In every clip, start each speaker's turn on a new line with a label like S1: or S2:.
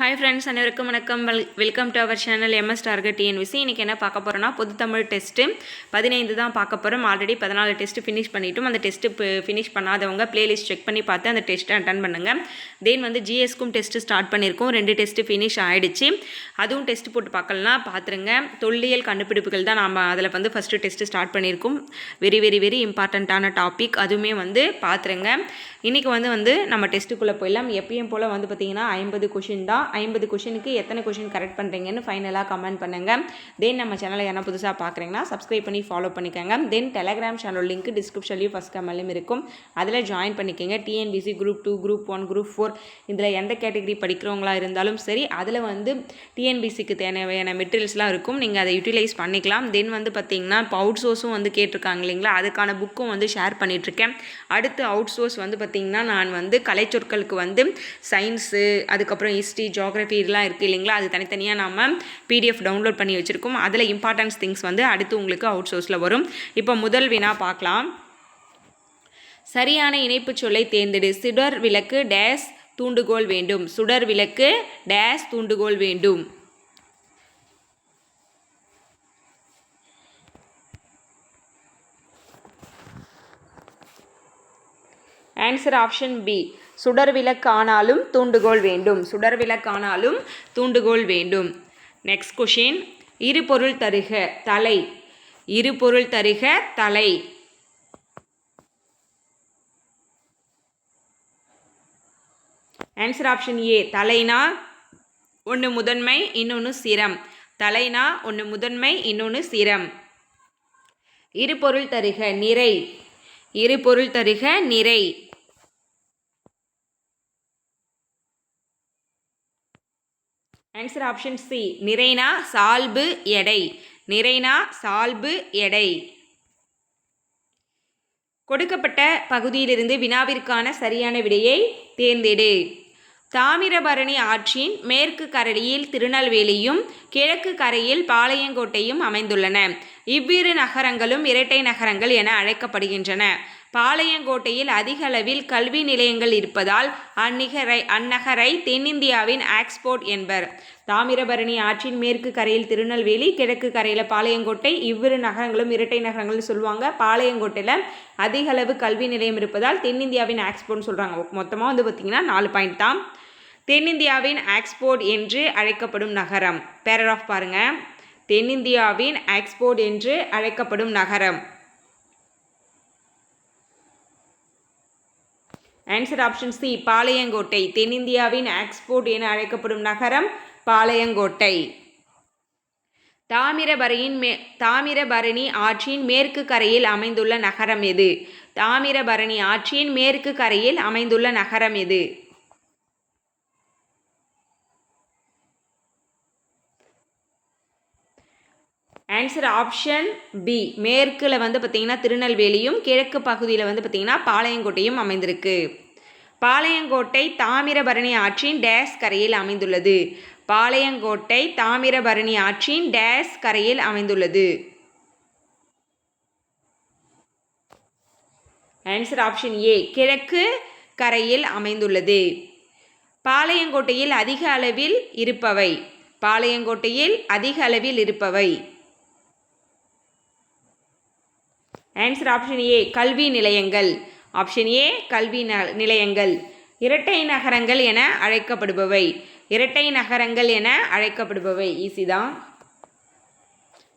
S1: Hi friends அனைவருக்கும் வணக்கம். Well welcome to our channel MS target TNVC இன்றைக்கி என்ன பார்க்க போகிறோன்னா பொது தமிழ் டெஸ்ட்டு பதினைந்து தான் பார்க்க போகிறோம் ஆல்ரெடி பதினாலு டெஸ்ட்டு ஃபினிஷ் பண்ணிட்டோம். அந்த டெஸ்ட்டு ஃபினிஷ் பண்ணாதவங்க பிளேலிஸ்ட் செக் பண்ணி பார்த்து அந்த டெஸ்ட்டை அட்டன் பண்ணுங்கள் தென் வந்து ஜிஎஸ்க்கும் டெஸ்ட்டு ஸ்டார்ட் பண்ணியிருக்கோம் ரெண்டு டெஸ்ட்டு ஃபினிஷ் ஆகிடுச்சு அதுவும் டெஸ்ட் போட்டு பார்க்கலனா பார்த்துருங்க. தொல்லியல் கண்டுபிடிப்புகள் தான் நாம் அதில் வந்து ஃபஸ்ட்டு டெஸ்ட்டு ஸ்டார்ட் பண்ணியிருக்கோம் வெரி வெரி வெரி இம்பார்ட்டண்ட்டான டாபிக் அதுவுமே வந்து பார்த்துருங்க. இன்றைக்கி வந்து வந்து நம்ம டெஸ்ட்டுக்குள்ளே போயிடலாம். எப்பயும் போல் வந்து பார்த்திங்கன்னா ஐம்பது கொஷின் தான். ஐம்பது கொஷினுக்கு எத்தனை கொஷின் கரெக்ட் பண்ணுறீங்கன்னு ஃபைனலாக கமெண்ட் பண்ணுங்கள் தென் நம்ம சேனலை என்ன புதுசாக பார்க்குறீங்கன்னா சப்ஸ்கிரைப் பண்ணி ஃபாலோ பண்ணிக்கோங்க. தென் டெலகிராம் சேனல் லிங்க் டிஸ்கிரிப்ஷன்லேயும் ஃபஸ்ட் கமெண்ட்லையும் இருக்கும். அதில் ஜாயின் பண்ணிக்கோங்க. TNPSC group two group one group four இதில் எந்த கேட்டகரி படிக்கிறவங்களா இருந்தாலும் சரி அதில் வந்து டிஎன்பிசிக்கு தேவையான மெட்டீரியல்ஸ்லாம் இருக்கும். நீங்கள் அதை யூட்டிலைஸ் பண்ணிக்கலாம். தென் வந்து பார்த்திங்கன்னா இப்போ அவுட் சோர்ஸும் வந்து கேட்டிருக்காங்க இல்லைங்களா? அதுக்கான புக்கும் வந்து ஷேர் பண்ணிகிட்ருக்கேன் அடுத்து அவுட் சோர்ஸ் வந்து பார்த்திங்கன்னா நான் வந்து கலைச்சொற்களுக்கு வந்து சயின்ஸு அதுக்கப்புறம் ஹிஸ்ட்ரி ஜோக்ரஃபி இதெல்லாம் இருக்குது இல்லைங்களா? அது தனித்தனியாக நம்ம பிடிஎஃப் டவுன்லோட் பண்ணி வச்சுருக்கோம். அதில் இம்பார்ட்டன்ஸ் திங்ஸ் வந்து அடுத்து உங்களுக்கு அவுட் சோர்ஸில் வரும். இப்போ முதல் வினா பார்க்கலாம். சரியான இணைப்புச் சொல்லை தேர்ந்தெடு. சுடர் விளக்கு டேஸ் தூண்டுகோல் வேண்டும். சுடர் விளக்கு டேஸ் தூண்டுகோல் வேண்டும். ஆன்சர் ஆப்ஷன் பி சுடர்விலக்கானாலும் தூண்டுகோல் வேண்டும். சுடர்விலக்கானாலும் தூண்டுகோல் வேண்டும். நெக்ஸ்ட் கொஷின் இரு பொருள் தருக தலை. இரு பொருள் தருக தலை. ஆன்சர் ஆப்ஷன் ஏ தலைனா ஒன்று முதன்மை இன்னொன்று சிரம். தலைனா ஒன்று முதன்மை இன்னொன்று சிரம். இரு பொருள் தருக நிறை. இரு பொருள் தருக நிறை. ஆன்சர் ஆப்ஷன் சி நிறைனா சால்பு எடை. நிறைனா சால்பு எடை. கொடுக்கப்பட்ட பகுதியிலிருந்து வினாவிற்கான சரியான விடையை தேர்ந்தெடு. தாமிரபரணி ஆற்றின் மேற்கு கரையில் திருநெல்வேலியும் கிழக்கு கரையில் பாளையங்கோட்டையும் அமைந்துள்ளன. இவ்விரு நகரங்களும் இரட்டை நகரங்கள் என அழைக்கப்படுகின்றன. பாளையங்கோட்டையில் அதிக அளவில் கல்வி நிலையங்கள் இருப்பதால் அந்நிகரை அந்நகரை தென்னிந்தியாவின் ஆக்ஸ்போர்ட் என்பர். தாமிரபரணி ஆற்றின் மேற்கு கரையில் திருநெல்வேலி கிழக்கு கரையில் பாளையங்கோட்டை இவ்விரு நகரங்களும் இரட்டை நகரங்கள்னு சொல்லுவாங்க. பாளையங்கோட்டையில் அதிக அளவு கல்வி நிலையம் இருப்பதால் தென்னிந்தியாவின் ஆக்ஸ்போர்ட்னு சொல்கிறாங்க மொத்தமாக வந்து பார்த்திங்கன்னா நாலு பாயிண்ட் தான். தென்னிந்தியாவின் ஆக்ஸ்போர்ட் என்று அழைக்கப்படும் நகரம். பேரராஃப் பாருங்கள் தென்னிந்தியாவின் ஆக்ஸ்போர்ட் என்று அழைக்கப்படும் நகரம். Answer option C Palayamkottai. தென்னிந்தியாவின் ஆக்ஸ்போர்ட் என அழைக்கப்படும் நகரம் பாளையங்கோட்டை. தாமிரபரணியின் மே தாமிரபரணி ஆற்றின் மேற்கு கரையில் அமைந்துள்ள நகரம் எது? தாமிரபரணி ஆற்றின் மேற்கு கரையில் அமைந்துள்ள நகரம் எது? ஆன்சர் ஆப்ஷன் பி மேற்கில் வந்து பார்த்திங்கன்னா திருநெல்வேலியும் கிழக்கு பகுதியில் வந்து பார்த்திங்கன்னா பாளையங்கோட்டையும் அமைந்திருக்கு. பாளையங்கோட்டை தாமிரபரணி ஆற்றின் டேஸ் கரையில் அமைந்துள்ளது. பாளையங்கோட்டை தாமிரபரணி ஆற்றின் டேஸ் கரையில் அமைந்துள்ளது. ஆன்சர் ஆப்ஷன் ஏ கிழக்கு கரையில் அமைந்துள்ளது. பாளையங்கோட்டையில் அதிக அளவில் இருப்பவை. பாளையங்கோட்டையில் அதிக அளவில் இருப்பவை. ஆன்சர் ஆப்ஷன் ஏ கல்வி நிலையங்கள். ஆப்ஷன் ஏ கல்வி ந- நிலையங்கள். இரட்டை நகரங்கள் என அழைக்கப்படுபவை. இரட்டை நகரங்கள் என அழைக்கப்படுபவை. ஈஸி தான்.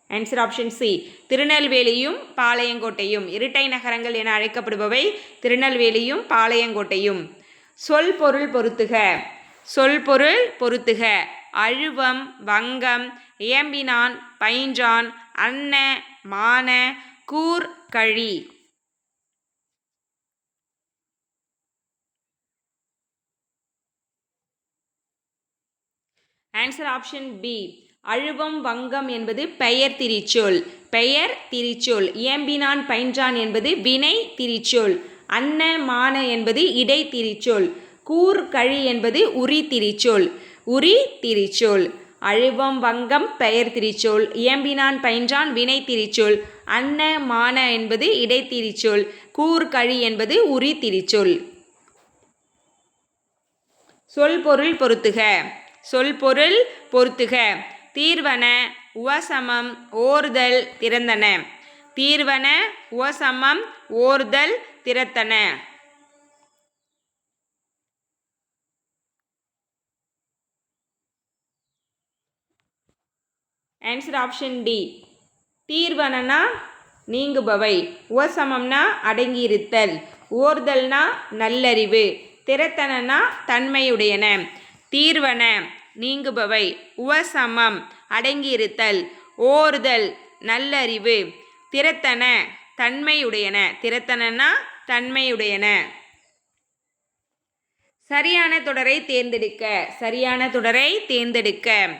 S1: ஆன்சர் ஆப்ஷன் சி திருநெல்வேலியும் பாளையங்கோட்டையும். இரட்டை நகரங்கள் என அழைக்கப்படுபவை திருநெல்வேலியும் பாளையங்கோட்டையும். சொல் பொருள் பொருத்துக. சொல் பொருள் பொருத்துக. அழுவம் வங்கம் இயம்பினான் பைஞ்சான் அன்ன மான கூர் கழி. ஆன்சர் ஆப்ஷன் பி அழுவம் வங்கம் என்பது பெயர் திரிச்சொல். பெயர் திரிச்சொல். இயம்பினான் பயின்றான் என்பது வினை திரிச்சொல். அன்ன மான என்பது இடை திரிச்சொல். கூர் கழி என்பது உரி திரிச்சொல். உரி திரிச்சொல். அழிவம் வங்கம் பெயர் திரிச்சொல். இயம்பினான் பயின்றான் வினை திரிச்சொல். அன்ன மான என்பது இடை திரிச்சொல். கூர் கழி என்பது உரி திரிச்சொல். சொல் பொருள் பொருத்துக. சொல் பொருள் பொருத்துக. தீர்வன உவசமம் ஓர்தல் திறந்தன. தீர்வன உவசமம் ஓர்தல் திறத்தன. ஆன்சர் ஆப்ஷன் டி தீர்வனனா நீங்குபவை. உவசமம்னா அடங்கியிருத்தல். ஓர்தல்னா நல்லறிவு. திறத்தனனா தன்மையுடையன. தீர்வன நீங்குபவை. உவசமம் அடங்கியிருத்தல். ஓர்தல் நல்லறிவு. திறத்தன தன்மையுடையன. திறத்தனனா தன்மையுடையன. சரியான தொடரை தேர்ந்தெடுக்க. சரியான தொடரை தேர்ந்தெடுக்க.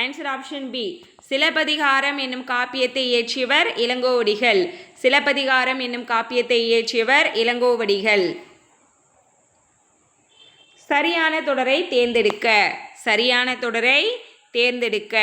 S1: ஆன்சர் ஆப்ஷன் பி சிலப்பதிகாரம் என்னும் காப்பியத்தை இயற்றியவர் இளங்கோவடிகள். சிலப்பதிகாரம் என்னும் காப்பியத்தை இயற்றியவர் இளங்கோவடிகள். சரியான தொடரை தேர்ந்தெடுக்க. சரியான தொடரை தேர்ந்தெடுக்க.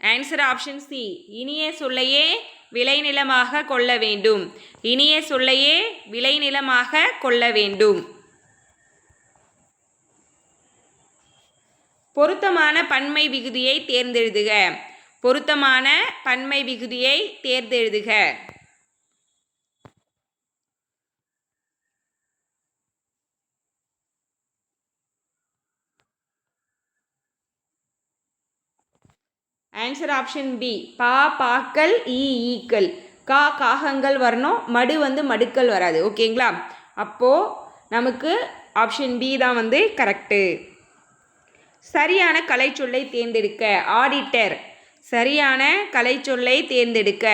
S1: ஆன்சர் ஆப்ஷன் சி இனிய சொல்லையே விளைநிலமாக கொள்ள வேண்டும். இனிய சொல்லையே விளைநிலமாக கொள்ள வேண்டும். பொருத்தமான பன்மை விகுதியை தேர்ந்தெழுதுக. பொருத்தமான பன்மை விகுதியை தேர்ந்தெழுதுக. ஆன்சர் ஆப்ஷன் பி பா பாக்கள் ஈ ஈக்கள். கா காகங்கள் வரணும். மடு வந்து மடுக்கள் வராது. ஓகேங்களா? அப்போது நமக்கு ஆப்ஷன் பி தான் வந்து கரெக்டு சரியான கலைச்சொல்லை தேர்ந்தெடுக்க. ஆடிட்டர் சரியான கலைச்சொல்லை தேர்ந்தெடுக்க.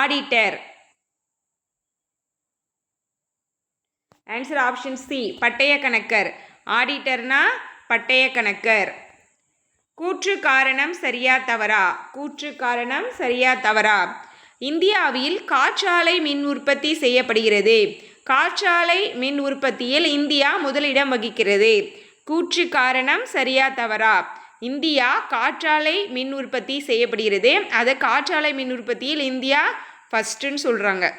S1: ஆடிட்டர் ஆன்சர் ஆப்ஷன் சி பட்டய கணக்கர் ஆடிட்டர்னா பட்டய கணக்கர் கூற்று காரணம் சரியா தவறா? கூற்று காரணம் சரியா தவறா? இந்தியாவில் காற்றாலை மின் உற்பத்தி செய்யப்படுகிறது. காற்றாலை மின் உற்பத்தியில் இந்தியா முதலிடம் வகிக்கிறது. கூற்று காரணம் சரியா தவறா? இந்தியா காற்றாலை மின் உற்பத்தி செய்யப்படுகிறது. அதை காற்றாலை மின் உற்பத்தியில் இந்தியா ஃபஸ்ட்டுன்னு சொல்கிறாங்க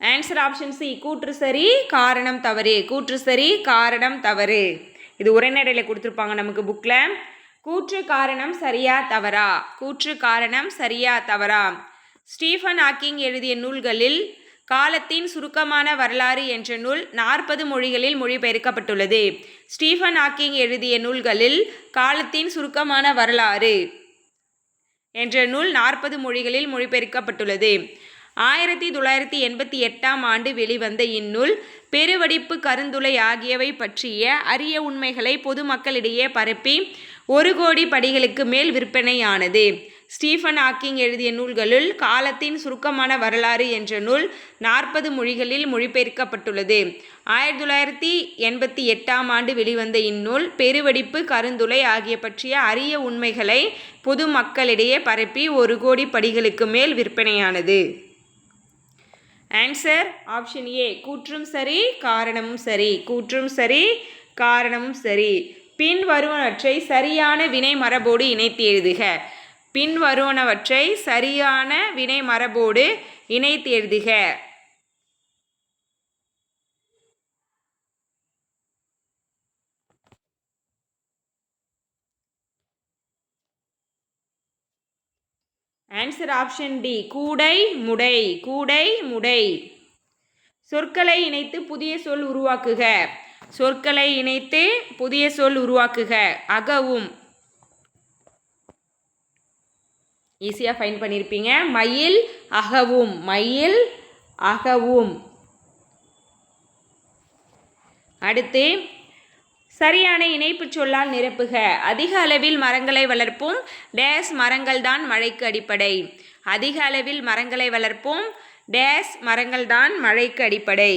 S1: ஆன்சர் ஆப்ஷன் சி கூற்று சரி காரணம் தவறு. கூற்று சரி காரணம் தவறு. இது உரைநடையில் கொடுத்துருப்பாங்க நமக்கு புக்கில் கூற்று காரணம் சரியா தவறா? கூற்று காரணம் சரியா தவறா? ஸ்டீஃபன் ஹாக்கிங் எழுதிய நூல்களில் காலத்தின் சுருக்கமான வரலாறு என்ற நூல் நாற்பது மொழிகளில் மொழிபெயர்க்கப்பட்டுள்ளது. ஸ்டீஃபன் ஹாக்கிங் எழுதிய நூல்களில் காலத்தின் சுருக்கமான வரலாறு என்ற நூல் நாற்பது மொழிகளில் மொழிபெயர்க்கப்பட்டுள்ளது. ஆயிரத்தி தொள்ளாயிரத்தி எண்பத்தி எட்டாம் ஆண்டு வெளிவந்த இந்நூல் பெருவடிப்பு கருந்துளை ஆகியவை பற்றிய அரிய உண்மைகளை பொதுமக்களிடையே பரப்பி ஒரு கோடி படிகளுக்கு மேல் விற்பனையானது. ஸ்டீஃபன் ஹாக்கிங் எழுதிய நூல்களுள் காலத்தின் சுருக்கமான வரலாறு என்ற நூல் நாற்பது மொழிகளில் மொழிபெயர்க்கப்பட்டுள்ளது. ஆயிரத்தி தொள்ளாயிரத்தி எண்பத்தி எட்டாம் ஆண்டு வெளிவந்த இந்நூல் பெருவெடிப்பு கருந்துளை ஆகிய பற்றிய அரிய உண்மைகளை பொதுமக்களிடையே பரப்பி ஒரு கோடி படிகளுக்கு மேல் விற்பனையானது. ஆன்சர் ஆப்ஷன் ஏ கூற்றும் சரி காரணமும் சரி. கூற்றும் சரி காரணமும் சரி. பின் வருவனவற்றை சரியான வினை மரபோடு இணைத்து எழுதுக. பின் வருவனவற்றை சரியான வினை மரபோடு இணைத்து எழுதுக. ஆன்சர் ஆப்ஷன் டி கூடை முடை கூடை முடை. சொற்களை இணைத்து புதிய சொல் உருவாக்குக. சொற்களை இணைத்து புதிய சொல் உருவாக்குக. அகவும். ஈஸியாக ஃபைன் பண்ணியிருப்பீங்க மயில் அகவும். மயில் அகவும். அடுத்து சரியான இணைப்புச் சொல்லால் நிரப்புக. அதிக அளவில் மரங்களை வளர்ப்போம். டேஸ் மரங்கள் தான் மழைக்கு அடிப்படை. அதிக அளவில் மரங்களை வளர்ப்போம். டேஸ் மரங்கள் தான் மழைக்கு அடிப்படை.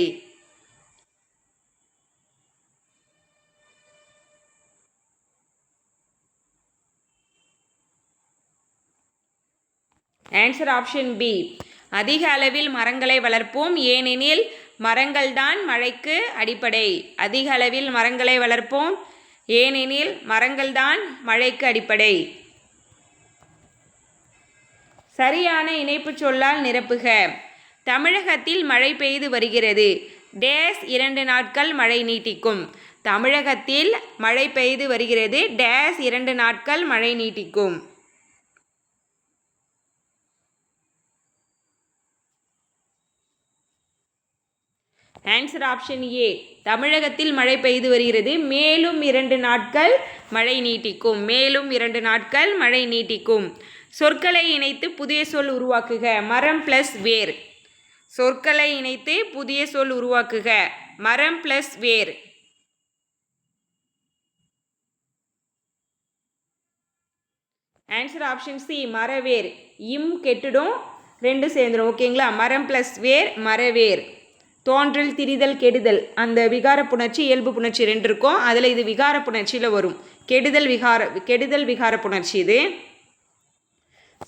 S1: ஆன்சர் ஆப்ஷன் பி அதிக அளவில் மரங்களை வளர்ப்போம். ஏனெனில் மரங்கள்தான் மழைக்கு அடிப்படை. அதிக அளவில் மரங்களை வளர்ப்போம். ஏனெனில் மரங்கள்தான் மழைக்கு அடிப்படை. சரியான இணைப்புச் சொல்லால் நிரப்புக. தமிழகத்தில் மழை பெய்து வருகிறது. டேஸ் இரண்டு நாட்கள் மழை நீட்டிக்கும். தமிழகத்தில் மழை பெய்து வருகிறது. டேஸ் இரண்டு நாட்கள் மழை நீட்டிக்கும். ஆன்சர் ஆப்ஷன் ஏ தமிழகத்தில் மழை பெய்து வருகிறது. மேலும் இரண்டு நாட்கள் மழை நீட்டிக்கும். மேலும் இரண்டு நாட்கள் மழை நீட்டிக்கும். சொற்களை இணைத்து புதிய சொல் உருவாக்குக. மரம் ப்ளஸ் வேர். சொற்களை இணைத்து புதிய சொல் உருவாக்குக. மரம் ப்ளஸ் வேர். ஆன்சர் ஆப்ஷன் சி மரவேர். இம் கெட்டுடும். ரெண்டு சேர்ந்துடும். ஓகேங்களா மரம் ப்ளஸ் வேர் மரவேர். தோன்றல் திரிதல் கெடுதல். அந்த விகார புணர்ச்சி இயல்பு புணர்ச்சி ரெண்டு இருக்கும் அதில் இது விகார புணர்ச்சியில் வரும். கெடுதல் விகார கெடுதல் விகார புணர்ச்சி இது.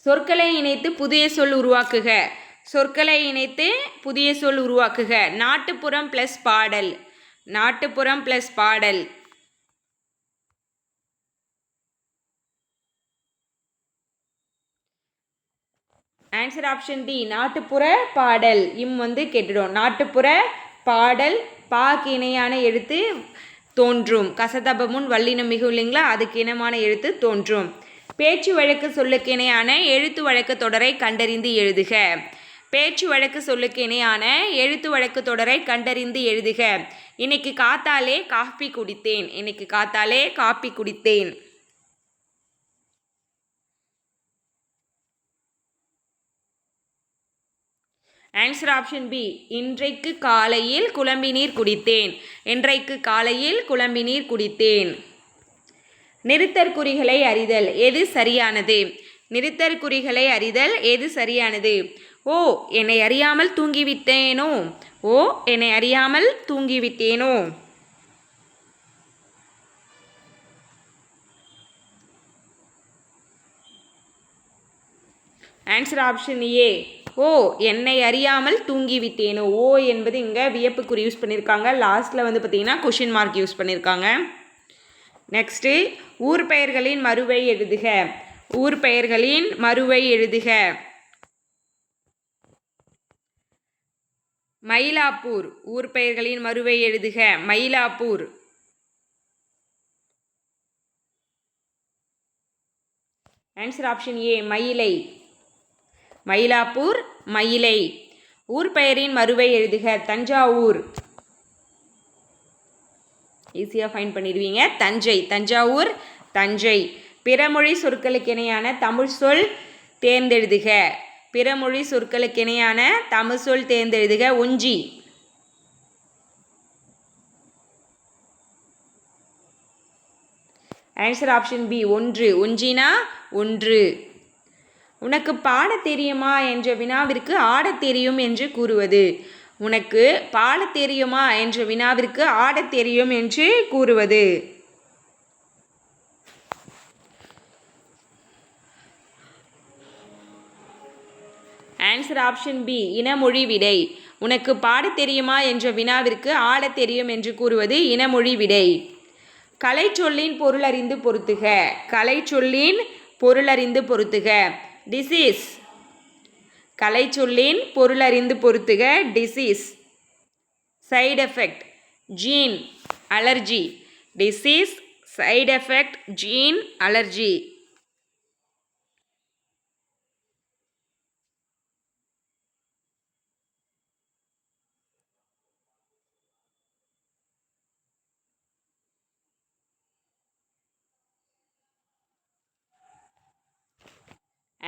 S1: சொற்களை இணைத்து புதிய சொல் உருவாக்குக. சொற்களை இணைத்து புதிய சொல் உருவாக்குக. நாட்டுப்புறம் ப்ளஸ் பாடல். நாட்டுப்புறம் ப்ளஸ் பாடல். ஆன்சர் ஆப்ஷன் டி நாட்டுப்புற பாடல். இம் வந்து கேட்டுடும். நாட்டுப்புற பாடல் பாக்கு இணையான எழுத்து தோன்றும். கசதபமுன் வல்லினம் மிகு இல்லைங்களா? அதுக்கு இனமான எழுத்து தோன்றும். பேச்சு வழக்கு சொல்லுக்கு இணையான எழுத்து வழக்கு தொடரை கண்டறிந்து எழுதுக. பேச்சு வழக்கு சொல்லுக்கு இணையான எழுத்து வழக்கு தொடரை கண்டறிந்து எழுதுக. இன்னைக்கு காத்தாலே காஃபி குடித்தேன். இன்னைக்கு காத்தாலே காப்பி குடித்தேன். ஆன்சர் ஆப்ஷன் பி இன்றைக்கு காலையில் குழம்பி நீர் குடித்தேன். இன்றைக்கு காலையில் குழம்பி நீர் குடித்தேன். நிறுத்தற்குறிகளை அறிதல். எது சரியானது? நிறுத்தற்குறிகளை அறிதல். எது சரியானது? ஓ என்னை அறியாமல் தூங்கிவிட்டேனோ? ஓ என்னை அறியாமல் தூங்கிவிட்டேனோ? ஆன்சர் ஆப்ஷன் ஏ ஓ என்னை அறியாமல் தூங்கிவிட்டேனோ? ஓ என்பது இங்கே வியப்புக்குறி யூஸ் பண்ணியிருக்காங்க லாஸ்ட்டில் வந்து பார்த்தீங்கன்னா கொஷின் மார்க் யூஸ் பண்ணியிருக்காங்க நெக்ஸ்ட்டு ஊர் பெயர்களின் மறுவை எழுதுக. ஊர் பெயர்களின் மறுவை எழுதுக. மயிலாப்பூர் ஊர் பெயர்களின் மறுவை எழுதுக. Mylapore. Answer option A Mylai. Mylapore Mylai. ஊர் பெயரின் மறுவை எழுதுக. தஞ்சாவூர். ஈஸியாக ஃபைன் பண்ணிடுவீங்க. தஞ்சை. தஞ்சாவூர் தஞ்சை. பிறமொழி சொற்களுக்கு இணையான தமிழ் சொல் தேர்ந்தெழுதுக. பிறமொழி சொற்களுக்கு இணையான தமிழ் சொல் தேர்ந்தெழுதுக. ஒஞ்சி. ஆன்சர் ஆப்ஷன் பி ஒன்று. ஒன்றினா ஒன்று. உனக்கு பாடத் தெரியுமா என்ற வினாவிற்கு ஆடத் தெரியும் என்று கூறுவது. உனக்கு பாடத் தெரியுமா என்ற வினாவிற்கு ஆடத் தெரியும் என்று கூறுவது. ஆன்சர் ஆப்ஷன் பி இனமொழி விடை. உனக்கு பாடத் தெரியுமா என்ற வினாவிற்கு ஆடத் தெரியும் என்று கூறுவது இனமொழி விடை. கலைச்சொல்லின் பொருளறிந்து பொருத்துக. கலை சொல்லின் பொருளறிந்து பொருத்துக. டிசீஸ் கலைச்சொல்லின் பொருளறிந்து பொருத்துக disease side effect gene allergy disease side effect gene allergy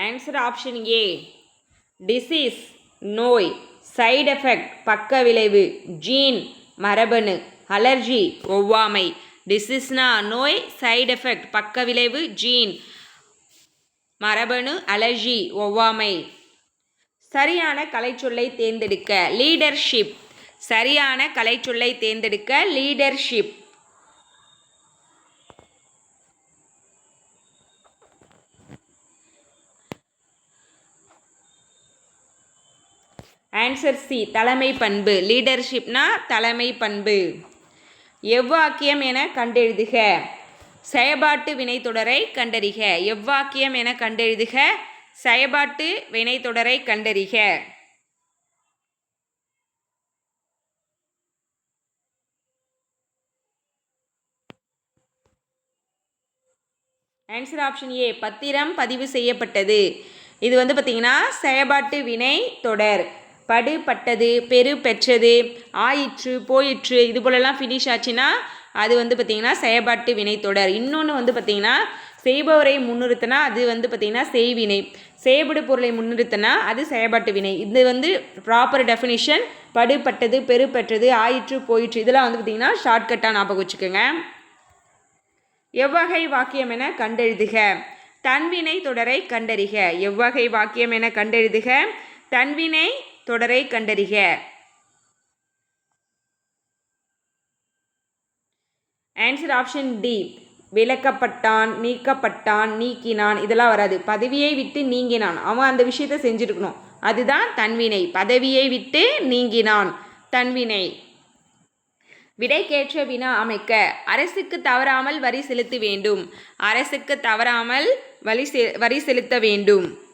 S1: answer option A disease நோய் சைடு எஃபெக்ட் பக்க விளைவு ஜீன் மரபணு அலர்ஜி ஒவ்வாமை. டிசீஸ்னா நோய் சைடு எஃபெக்ட் பக்க விளைவு ஜீன் மரபணு அலர்ஜி ஒவ்வாமை. சரியான கலைச்சொல்லை தேர்ந்தெடுக்க லீடர்ஷிப் சரியான கலைச்சொல்லை தேர்ந்தெடுக்க லீடர்ஷிப் ஆன்சர் சி தலைமை பண்பு. லீடர்ஷிப்னா தலைமை பண்பு. எவ்வாக்கியம் என கண்டெழுதுக. செயபாட்டு வினைத்தொடரை கண்டறிக. எவ்வாக்கியம் என கண்டெழுதுக. செயபாட்டு வினைத்தொடரை கண்டறிக. ஆன்சர் ஆப்ஷன் ஏ பத்திரம் பதிவு செய்யப்பட்டது. இது வந்து பார்த்திங்கன்னா செயபாட்டு வினை தொடர். படு பட்டது பெரு பெற்றது ஆயிற்று போயிற்று இது போலலாம் ஃபினிஷ் ஆச்சுன்னா அது வந்து பார்த்திங்கன்னா செயற்பாட்டு வினைத்தொடர் தொடர். இன்னொன்று வந்து பார்த்திங்கன்னா செய்பவரை முன்னிறுத்தினா அது வந்து பார்த்திங்கன்னா செய்வினை. செயல்படு பொருளை முன்னிறுத்தினா அது செயல்பாட்டு வினை. இது வந்து ப்ராப்பர் டெஃபினிஷன் படுபட்டது பெருப்பெற்றது ஆயிற்று போயிற்று இதெல்லாம் வந்து பார்த்திங்கன்னா ஷார்ட்கட்டாக ஞாபகம் வச்சுக்கோங்க. எவ்வகை வாக்கியம் என கண்டெழுதுக. தன்வினை தொடரை கண்டறிக. எவ்வகை வாக்கியம் என கண்டெழுதுக. தன்வினை தொடரை கண்டறிக. ஆன்சர் ஆப்ஷன் டி விளக்கப்பட்டான் நீக்கப்பட்டான் நீக்கினான் இதெல்லாம் வராது. பதவியை விட்டு நீங்கினான். அவன் அந்த விஷயத்தை செஞ்சுருக்கணும். அதுதான் தன்வினை. பதவியை விட்டு நீங்கினான். தன்வினை. விடைக்கேற்ற வினா அமைக்க. அரசுக்கு தவறாமல் வரி செலுத்த வேண்டும். அரசுக்கு தவறாமல் வரி செ வரி செலுத்த வேண்டும்.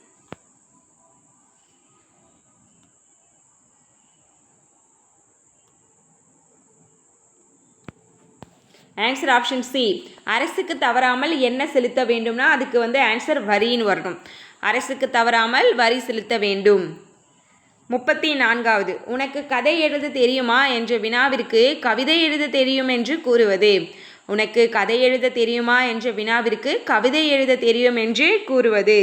S1: ஆன்சர் ஆப்ஷன் சி அரசுக்கு தவறாமல் என்ன செலுத்த வேண்டும்னா அதுக்கு வந்து ஆன்சர் வரின்னு வரணும். அரசுக்கு தவறாமல் வரி செலுத்த வேண்டும். முப்பத்தி நான்காவது உனக்கு கதை எழுத தெரியுமா என்ற வினாவிற்கு கவிதை எழுத தெரியும் என்று கூறுவது. உனக்கு கதை எழுத தெரியுமா என்ற வினாவிற்கு கவிதை எழுத தெரியும் என்று கூறுவது.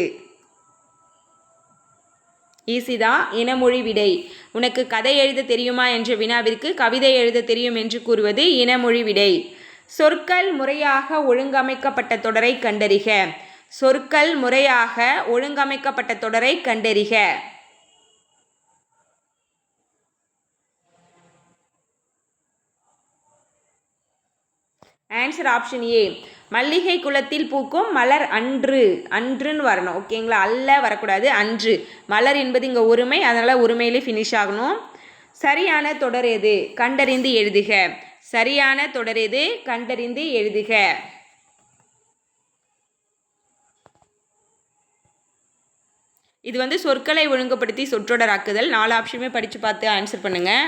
S1: ஈசிதா இனமொழி விடை. உனக்கு கதை எழுத தெரியுமா என்ற வினாவிற்கு கவிதை எழுத தெரியும் என்று கூறுவது இனமொழி விடை. சொற்கள் முறையாக ஒழுங்கமைக்கப்பட்ட தொடரை கண்டறிக. சொற்கள் முறையாக ஒழுங்கமைக்கப்பட்ட தொடரை கண்டறிக. ஆன்சர் ஆப்ஷன் ஏ மல்லிகை குளத்தில் பூக்கும் மலர் அன்று. அன்றுன்னு வரணும் ஓகேங்களா அல்ல வரக்கூடாது அன்று. மலர் என்பது இங்கே உரிமை அதனால் உரிமையிலே ஃபினிஷ் ஆகணும். சரியான தொடர் எது? கண்டறிந்து எழுதுக. சரியான தொடர் எது? கண்டறிந்து எழுதுக. இது வந்து சொற்களை ஒழுங்குபடுத்தி சொற்றொடராக்குதல். நாலு ஆப்ஷனுமே படித்து பார்த்து ஆன்சர் பண்ணுங்கள்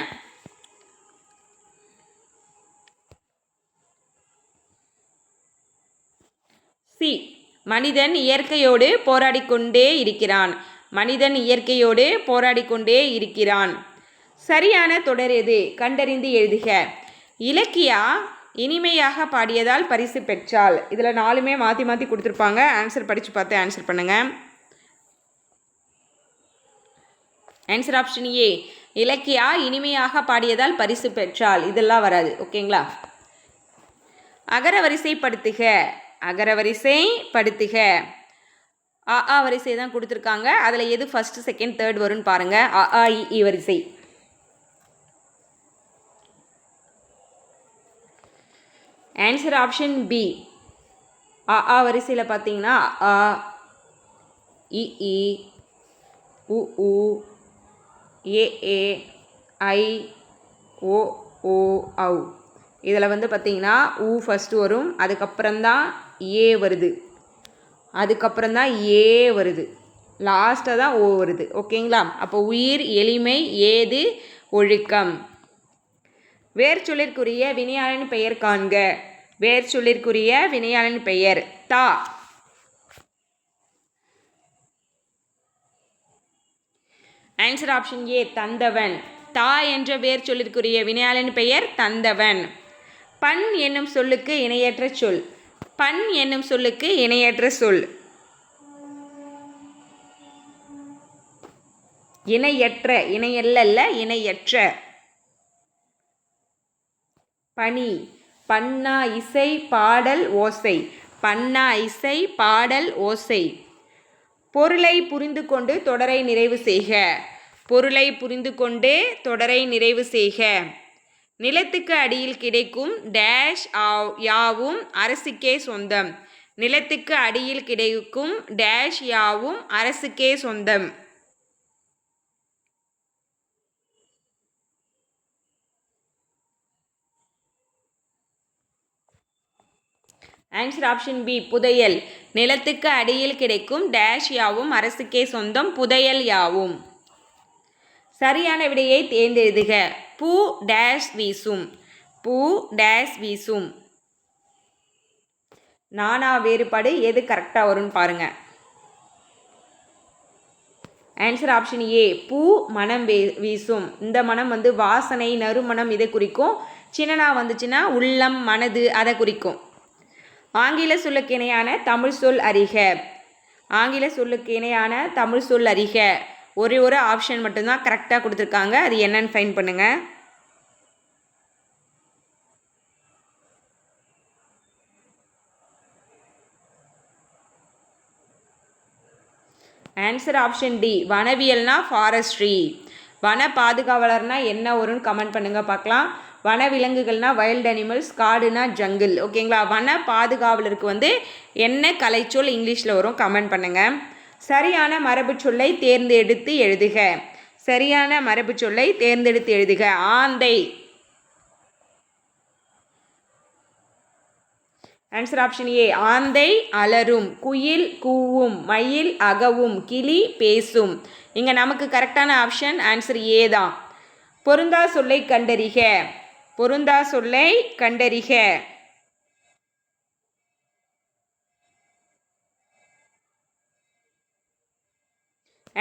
S1: சி. மனிதன் இயற்கையோடு போராடிக்கொண்டே இருக்கிறான். மனிதன் இயற்கையோடு போராடிக்கொண்டே இருக்கிறான். சரியான தொடர் எது? கண்டறிந்து எழுதுக. இலக்கியா இனிமையாக பாடியதால் பரிசு பெற்றாள். இதில் நாலுமே மாற்றி மாற்றி கொடுத்துருப்பாங்க. ஆன்சர் படித்து பார்த்து ஆன்சர் பண்ணுங்கள் ஆன்சர் ஆப்ஷன் ஏ இலக்கியா இனிமையாக பாடியதால் பரிசு பெற்றாள். இதெல்லாம் வராது. ஓகேங்களா அகர வரிசைப்படுத்துக அகர வரிசை படுத்துக. அ ஆ வரிசை தான் கொடுத்துருக்காங்க. அதில் எது ஃபஸ்ட்டு செகண்ட் தேர்ட் வரும்னு பாருங்கள் அ ஆ இ இ வரிசை. ஆன்சர் ஆப்ஷன் பி அ ஆ வரிசையில் பார்த்தீங்கன்னா அ இ இ உ உ ஏ ஏ ஐ ஓ ஓ ஔ. இதில் வந்து பார்த்தீங்கன்னா ஊ ஃபஸ்ட்டு வரும் அதுக்கப்புறம்தான் ஏ வருது. அதுக்கப்புறம் தான் ஏ வருது. லாஸ்ட்டாக தான் ஓ வருது. ஓகேங்களா? அப்போ உயிர் எளிமை ஏது ஒழுக்கம். வேர் சொல்லிற்குரிய வினையாளன் பெயர் காண்க. வேர் சொல்லிற்குரிய வினையாளன் பெயர் தா. ஆன்சர் ஆப்ஷன் ஏ தந்தவன். தா என்ற வேர் சொல்லிற்குரிய வினையாளன் பெயர் தந்தவன். பண் என்னும் சொல்லுக்கு இணையற்ற சொல். பண் என்னும் சொல்லுக்கு இணையற்ற சொல். இணையற்ற இணையல்ல இணையற்ற. பனி பன்னா இசை பாடல் ஓசை. பன்னா இசை பாடல் ஓசை. பொருளை புரிந்து கொண்டு தொடரை நிறைவு செய்க. பொருளை புரிந்து கொண்டு தொடரை நிறைவு செய்க. நிலத்துக்கு அடியில் கிடைக்கும் டேஷ் யாவும் அரசுக்கே சொந்தம். நிலத்துக்கு அடியில் கிடைக்கும் டேஷ் யாவும் அரசுக்கே சொந்தம். ஆன்சர் ஆப்ஷன் பி புதையல். நிலத்துக்கு அடியில் கிடைக்கும் டேஷ் யாவும் அரசுக்கே சொந்தம் புதையல் யாவும். சரியான விடையை தேர்ந்தெழுதுக. பூ டேஷ் வீசும். பூ டேஷ் வீசும். நானா வேறுபாடு எது கரெக்டாக வரும்னு பாருங்க. ஆன்சர் ஆப்ஷன் ஏ பூ மனம் வே வீசும். இந்த மனம் வந்து வாசனை நறுமணம் இதை குறிக்கும். சின்னனா வந்துச்சுன்னா உள்ளம் மனது அதை குறிக்கும். ஆங்கில சொல்லுக்கு இணையான தமிழ் சொல் அறிக. ஆங்கில சொல்லுக்கு இணையான தமிழ் சொல் அறிக. ஒரே ஒரு ஆப்ஷன் மட்டும்தான் கரெக்டாக கொடுத்துருக்காங்க. அது என்னன்னு ஃபைன் பண்ணுங்கள் ஆன்சர் ஆப்ஷன் டி வனவியல்னா ஃபாரஸ்ட்ரி வன பாதுகாவலர்னா என்ன வரும்னு கமெண்ட் பண்ணுங்கள் பார்க்கலாம். வனவிலங்குகள்னால் வைல்ட் அனிமல்ஸ் காடுனா ஜங்கிள் ஓகேங்களா வன பாதுகாவலருக்கு வந்து என்ன கலைச்சொல் இங்கிலீஷில் வரும்? கமெண்ட் பண்ணுங்கள் சரியான மரபு சொல்லை தேர்ந்தெடுத்து எழுதுக. சரியான மரபு சொல்லை தேர்ந்தெடுத்து எழுதுக. ஆந்தை. ஆன்சர் ஆப்ஷன் ஏ ஆந்தை அலரும் குயில் கூவும் மயில் அகவும் கிளி பேசும். இங்கே நமக்கு கரெக்டான ஆப்ஷன் ஆன்சர் ஏ தான். பொருந்தா சொல்லை கண்டறிக. பொருந்தா சொல்லை கண்டறிக.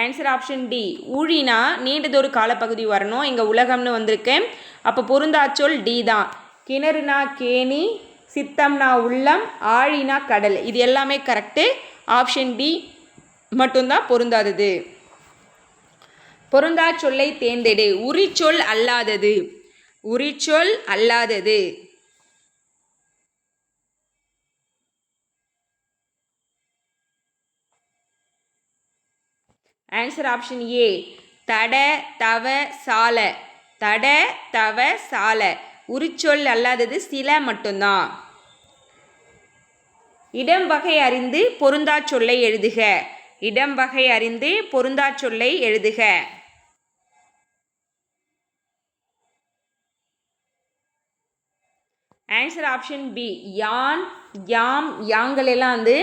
S1: ஆன்சர் ஆப்ஷன் டி ஊழினா நீண்டதொரு காலப்பகுதி வரணும். இங்கே உலகம்னு வந்திருக்கு. அப்போ பொருந்தாச்சொல் டி தான் கிணறுனா கேணி சித்தம்னா உள்ளம் ஆழினா கடல். இது எல்லாமே கரெக்டு ஆப்ஷன் டி மட்டும்தான் பொருந்தாதது. பொருந்தா சொல்லை தேர்ந்தெடு. உரிச்சொல் அல்லாதது. உரிச்சொல் அல்லாதது. ஆன்சர் ஆப்ஷன் ஏ தட தவ சால. தட தவ சால. உரிச்சொல் அல்லாதது சில மட்டும்தான். இடம் வகை அறிந்து பொருந்தா சொல்லை எழுதுக. இடம் வகை அறிந்து பொருந்தா சொல்லை எழுதுக. ஆன்சர் ஆப்ஷன் பி யான் யாம் யாங்கள் எல்லாம் வந்து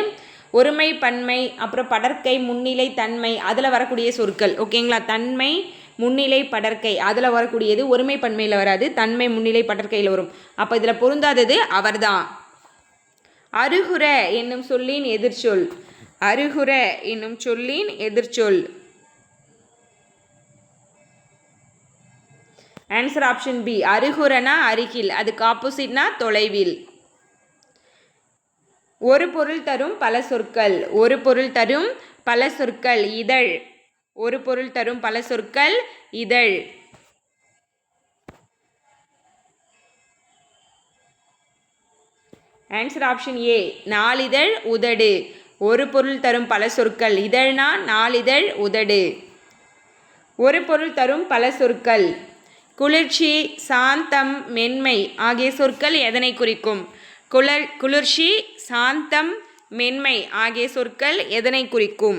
S1: ஒருமை பன்மை அப்புறம் படற்கை முன்னிலை தன்மை அதில் வரக்கூடிய சொற்கள். ஓகேங்களா தன்மை முன்னிலை படற்கை அதில் வரக்கூடியது ஒருமை பன்மையில் வராது. தன்மை முன்னிலை படற்கையில் வரும். அப்போ இதில் பொருந்தாதது அவர்தான். அருகுர என்னும் சொல்லின் எதிர்ச்சொல். அருகுர என்னும் சொல்லின் எதிர்ச்சொல். ஆன்சர் ஆப்ஷன் பி அருகுரனா அருகில். அதுக்கு ஆப்போசிட்னா தொலைவில். ஒரு பொருள் தரும் பல சொற்கள். ஒரு பொருள் தரும் பல சொற்கள். இதழ். ஒரு பொருள் தரும் பல சொற்கள். இதழ். ஆன்சர் ஆப்ஷன் ஏ நாளிதழ் உதடு. ஒரு பொருள் தரும் பல சொற்கள். இதழ்னா நாளிதழ் உதடு. ஒரு பொருள் தரும் பல சொற்கள். குளிர்ச்சி சாந்தம் மென்மை ஆகிய சொற்கள் எதனை குறிக்கும்? குளர் குளிர்ச்சி சாந்தம் மென்மை ஆகிய சொற்கள் எதனை குறிக்கும்?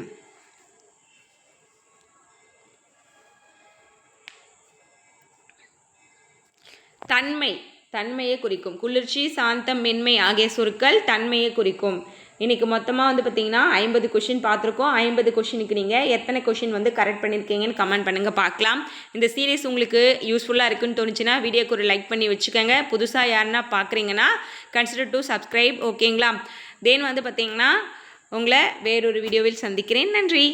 S1: தன்மை தன்மையை குறிக்கும். குளிர்ச்சி சாந்தம் மென்மை ஆகிய சொற்கள் தன்மையை குறிக்கும். இன்றைக்கி மொத்தமாக வந்து பார்த்திங்கன்னா ஐம்பது கொஷின் பார்த்துருக்கோம். ஐம்பது கொஷினுக்கு நீங்கள் எத்தனை கொஷின் வந்து கரெக்ட் பண்ணியிருக்கீங்கன்னு கமெண்ட் பண்ணுங்கள் பார்க்கலாம். இந்த சீரீஸ் உங்களுக்கு யூஸ்ஃபுல்லாக இருக்குன்னு தோணுச்சுன்னா வீடியோக்கு ஒரு லைக் பண்ணி வச்சுக்கோங்க. புதுசாக யாருன்னா பார்க்குறீங்கன்னா கன்சிடர் டு சப்ஸ்கிரைப் ஓகேங்களா தென் வந்து பார்த்திங்கன்னா உங்களை வேறொரு வீடியோவில் சந்திக்கிறேன். நன்றி.